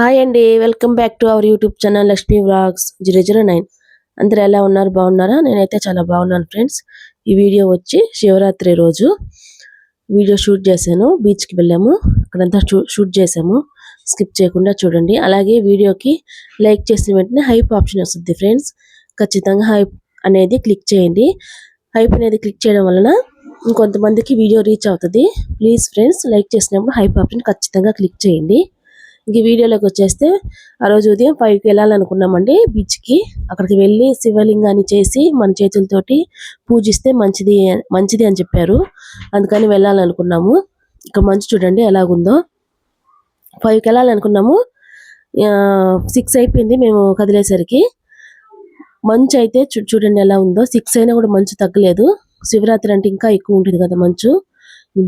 Hi అండి welcome back to our YouTube channel Lakshmi vlogs zero zero nine అందరు ఎలా ఉన్నారు? బాగున్నారా? నేనైతే చాలా బాగున్నాను ఫ్రెండ్స్ ఈ వీడియో వచ్చి శివరాత్రి రోజు వీడియో షూట్ చేశాను. బీచ్కి వెళ్ళాము. అక్కడంతా షూట్ చేసాము స్కిప్ చేయకుండా చూడండి. అలాగే వీడియోకి లైక్ చేసిన వెంటనే హైప్ ఆప్షన్ వస్తుంది ఫ్రెండ్స్ ఖచ్చితంగా హైప్ అనేది క్లిక్ చేయండి. హైప్ అనేది క్లిక్ చేయడం వలన ఇంకొంతమందికి వీడియో రీచ్ అవుతుంది. ప్లీజ్ ఫ్రెండ్స్ లైక్ చేసినప్పుడు హైప్ ఆప్షన్ ఖచ్చితంగా క్లిక్ చేయండి. ఈ వీడియోలోకి వచ్చేస్తే ఆ రోజు ఉదయం ఫైవ్కి వెళ్ళాలనుకున్నామండి. బీచ్కి అక్కడికి వెళ్ళి శివలింగాన్ని చేసి మన చేతులతోటి పూజిస్తే మంచిది మంచిది అని చెప్పారు. అందుకని వెళ్ళాలనుకున్నాము. ఇక్కడ మంచు చూడండి ఎలాగుందో. ఫైవ్కి వెళ్ళాలనుకున్నాము. సిక్స్ అయిపోయింది మేము కదిలేసరికి. మంచు అయితే చూడండి ఎలా ఉందో. సిక్స్ అయినా కూడా మంచు తగ్గలేదు. శివరాత్రి అంటే ఇంకా ఎక్కువ ఉంటుంది కదా మంచు.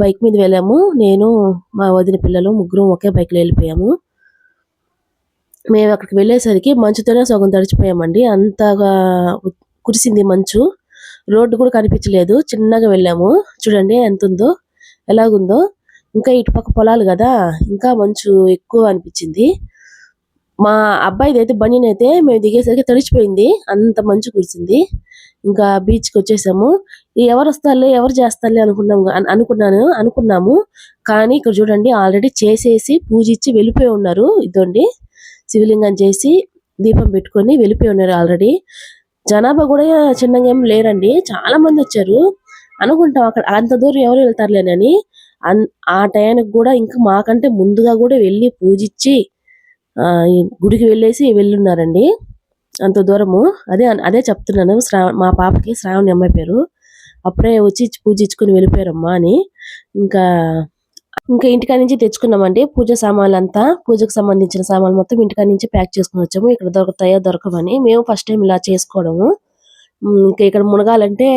బైక్ మీద వెళ్ళాము. నేను మా వదిన పిల్లలు ముగ్గురం ఒకే బైక్లో వెళ్ళిపోయాము. మేము అక్కడికి వెళ్ళేసరికి మంచుతోనే సగం తడిచిపోయామండి. అంతగా కురిసింది మంచు. రోడ్డు కూడా కనిపించలేదు. చిన్నగా వెళ్ళాము. చూడండి ఎంత ఉందో ఎలాగుందో. ఇంకా ఇటుపక్క పొలాలు కదా ఇంకా మంచు ఎక్కువ అనిపించింది. మా అబ్బాయిది అయితే బండిని అయితే మేము దిగేసరికి తడిచిపోయింది. అంత మంచు కురిసింది. ఇంకా బీచ్కి వచ్చేసాము. ఎవరు వస్తారులే ఎవరు చేస్తారులే అనుకున్నాము అనుకున్నాను అనుకున్నాము. కానీ ఇక్కడ చూడండి ఆల్రెడీ చేసేసి పూజించి వెళ్ళిపోయి ఉన్నారు. ఇదండి శివలింగం చేసి దీపం పెట్టుకొని వెళ్ళిపోయి ఉన్నారు ఆల్రెడీ జనాభా కూడా చిన్నగా ఏం లేరండి. చాలా మంది వచ్చారు. అనుకుంటాం అక్కడ అంత దూరం ఎవరు వెళ్తారులేనని ఆ టయానికి కూడా ఇంకా మాకంటే ముందుగా కూడా వెళ్ళి పూజించి గుడికి వెళ్ళేసి వెళ్ళున్నారండి. అంత దూరము. అదే అదే చెప్తున్నాను. శ్రావ మా పాపకి శ్రావణి అమ్మాయి పేరు. అప్పుడే వచ్చి పూజించుకుని వెళ్ళిపోయారమ్మా అని. ఇంకా ఇంకా ఇంటికా నుంచి తెచ్చుకున్నామండి. పూజ సామాన్లు అంతా పూజకు సంబంధించిన సామాన్లు మొత్తం ఇంటికా నుంచి ప్యాక్ చేసుకుని వచ్చాము. ఇక్కడ దొరుకుతాయో దొరకవని. మేము ఫస్ట్ టైం ఇలా చేసుకోవడము. ఇంకా ఇక్కడ మునగాలంటే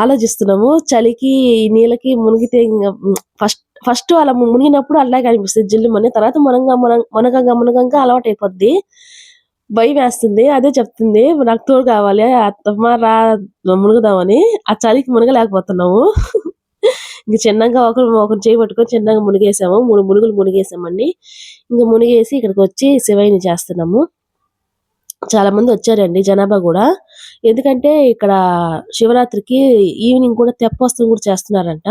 ఆలోచిస్తున్నాము. చలికి నీళ్ళకి మునిగితే ఫస్ట్ ఫస్ట్ అలా మునిగినప్పుడు అలాగే అనిపిస్తుంది. జిల్లు మని తర్వాత మునగ మునగంగా మునగంగా అలవాటు అయిపోద్ది. భయం వేస్తుంది. అదే చెప్తుంది. నాకు తోడు కావాలి. అత్తమ్మ రా మునుగుదామని. ఆ చలికి మునగలేకపోతున్నాము. ఇంక చిన్నగా ఒకరు ఒకరు చేయి పట్టుకొని చిన్నగా మునిగేసాము. మూడు మునుగులు మునిగేసామండి. ఇంకా మునిగేసి ఇక్కడికి వచ్చి శివయ్యని చేస్తున్నాము. చాలా మంది వచ్చారండి జనాభా కూడా. ఎందుకంటే ఇక్కడ శివరాత్రికి ఈవినింగ్ కూడా తెప్పోత్సవం కూడా చేస్తున్నారంట.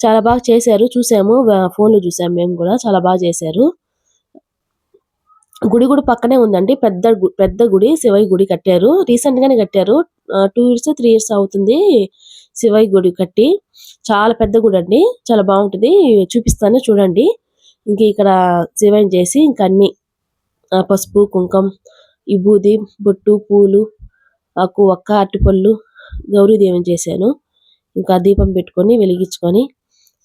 చాలా బాగా చేశారు. చూసాము ఫోన్లో చూసాము మేము కూడా. చాలా బాగా చేశారు. గుడి కూడా పక్కనే ఉందండి. పెద్ద పెద్ద గుడి శివయ్య గుడి కట్టారు. రీసెంట్ గానే కట్టారు. టూ ఇయర్స్ త్రీ ఇయర్స్ అవుతుంది. శివయ్య గుడి కట్టి చాలా పెద్ద గుడి అండి. చాలా బాగుంటుంది. చూపిస్తాను. చూడండి. ఇంక ఇక్కడ శివయ్య చేసి ఇంక అన్ని పసుపు కుంకం విభూది బొట్టు పూలు ఆకు ఒక్క అరటిపళ్ళు గౌరీదేవం చేశాను. ఇంకా దీపం పెట్టుకొని వెలిగించుకొని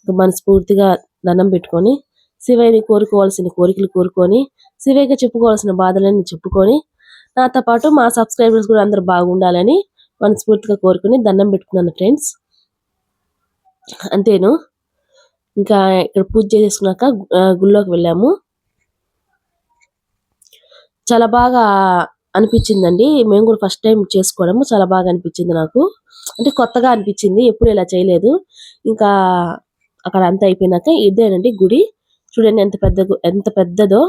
మనస్ఫూర్తిగా దండం పెట్టుకొని శివయ్యని కోరుకోవాల్సిన కోరికలు కోరుకొని శివయ్యగా చెప్పుకోవాల్సిన బాధలన్నీ చెప్పుకొని నాతో పాటు మా సబ్స్క్రైబర్స్ కూడా అందరు బాగుండాలని మనస్ఫూర్తిగా కోరుకుని దండం పెట్టుకున్నాను ఫ్రెండ్స్ అంతేను. ఇంకా ఇక్కడ పూజ చేసుకున్నాక గుళ్ళోకి వెళ్ళాము. చాలా బాగా అనిపించిందండి. మేము కూడా ఫస్ట్ టైం చేసుకోవడము చాలా బాగా అనిపించింది నాకు. అంటే కొత్తగా అనిపించింది ఎప్పుడు ఇలా చేయలేదు. ఇంకా అక్కడ అంతా అయిపోయినాక ఇదేనండి గుడి. చూడండి ఎంత పెద్ద ఎంత పెద్దదో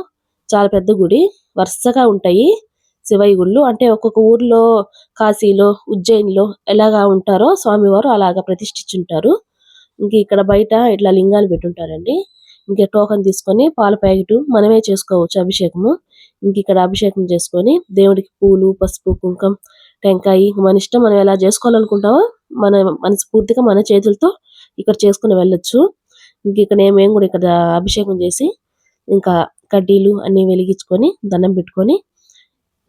చాలా పెద్ద గుడి. వరుసగా ఉంటాయి. శివయ్య గుళ్ళు అంటే ఒక్కొక్క ఊర్లో కాశీలో ఉజ్జయిన్లో ఎలాగా ఉంటారో స్వామివారు అలాగా ప్రతిష్ఠించుంటారు. ఇంక ఇక్కడ బయట ఇట్లా లింగాలు పెట్టుంటారండి. ఇంక టోకన్ తీసుకొని పాల ప్యాకెట్ మనమే చేసుకోవచ్చు అభిషేకము. ఇంక ఇక్కడ అభిషేకం చేసుకొని దేవుడికి పూలు పసుపు కుంకం టెంకాయ మన ఇష్టం మనం ఎలా చేసుకోవాలనుకుంటామో మన మనస్ఫూర్తిగా మన చేతులతో ఇక్కడ చేసుకుని వెళ్ళొచ్చు. ఇంక ఇక్కడ మేము కూడా ఇక్కడ అభిషేకం చేసి ఇంకా కడ్డీలు అన్ని వెలిగించుకొని దండం పెట్టుకొని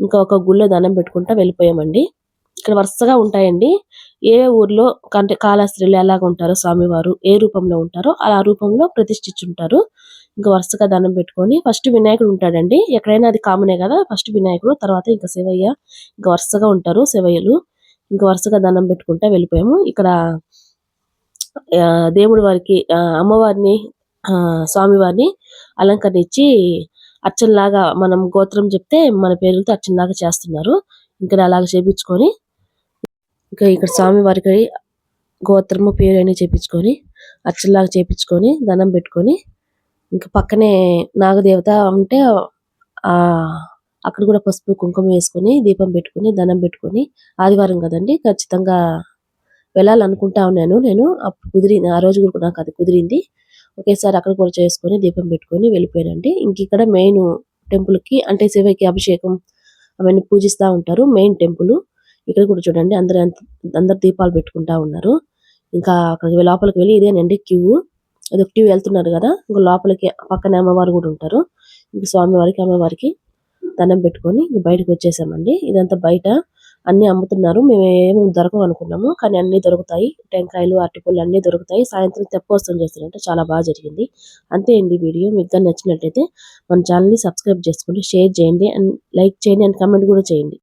ఇంకా ఒక గుళ్ళో దండం పెట్టుకుంటా వెళ్ళిపోయామండి. ఇక్కడ వరుసగా ఉంటాయండి. ఏ ఊర్లో అంటే కాళాస్త్రీలు ఎలాగ ఉంటారో స్వామివారు ఏ రూపంలో ఉంటారో అలా రూపంలో ప్రతిష్ఠించుంటారు. ఇంకా వరుసగా దండం పెట్టుకొని ఫస్ట్ వినాయకుడు ఉంటాడండి. ఎక్కడైనా అది కామనే కదా ఫస్ట్ వినాయకుడు తర్వాత ఇంకా శివయ్య. ఇంకా వరుసగా ఉంటారు శివయ్యలు. ఇంకా వరుసగా దండం పెట్టుకుంటా వెళ్ళిపోయాము. ఇక్కడ దేవుడి వారికి అమ్మవారిని స్వామివారిని అలంకరించి అర్చనలాగా మనం గోత్రం చెప్తే మన పేరులతో అర్చనలాగా చేస్తున్నారు. ఇంకా అలాగ చేపించుకొని ఇంకా ఇక్కడ స్వామి వారికి గోత్రము పేరు అని చేపించుకొని అర్చనలాగా చేపించుకొని దండం పెట్టుకొని ఇంకా పక్కనే నాగదేవత ఉంటే అక్కడ కూడా పసుపు కుంకుమ వేసుకొని దీపం పెట్టుకొని దండం పెట్టుకొని ఆదివారం కదండి ఖచ్చితంగా వెళ్ళాలనుకుంటా ఉన్నాను నేను. అప్పుడు కుదిరింది ఆ రోజు కూడా నాకు అది కుదిరింది. ఒకేసారి అక్కడ కూడా చేసుకొని దీపం పెట్టుకొని వెళ్ళిపోయానండి ఇంక ఇక్కడ మెయిన్ టెంపుల్కి అంటే శివకి అభిషేకం అవన్నీ పూజిస్తా ఉంటారు మెయిన్ టెంపుల్. ఇక్కడ కూడా చూడండి అందరు అందరు దీపాలు పెట్టుకుంటా ఉన్నారు. ఇంకా అక్కడికి లోపలికి వెళ్ళి ఇదేనండి క్యూ. అది క్యూ వెళ్తున్నారు కదా ఇంకా లోపలికి పక్కన అమ్మవారు కూడా ఉంటారు. ఇంక స్వామి వారికి అమ్మవారికి దండం పెట్టుకొని ఇంక బయటకు వచ్చేసామండి. ఇదంతా బయట అన్ని అమ్ముతున్నారు. మేము ఏమి దొరకవు అనుకున్నాము. కానీ అన్ని దొరుకుతాయి. టెంకాయలు అరటిపళ్ళు అన్ని దొరుకుతాయి. సాయంత్రం తెప్పోత్సవం చేస్తారంటే. చాలా బాగా జరిగింది. అంతే అండి వీడియో. మీకు కానీ నచ్చినట్టయితే మన ఛానల్ని సబ్స్క్రైబ్ చేసుకోండి షేర్ చేయండి. అండ్ లైక్ చేయండి. అండ్ కమెంట్ కూడా చేయండి.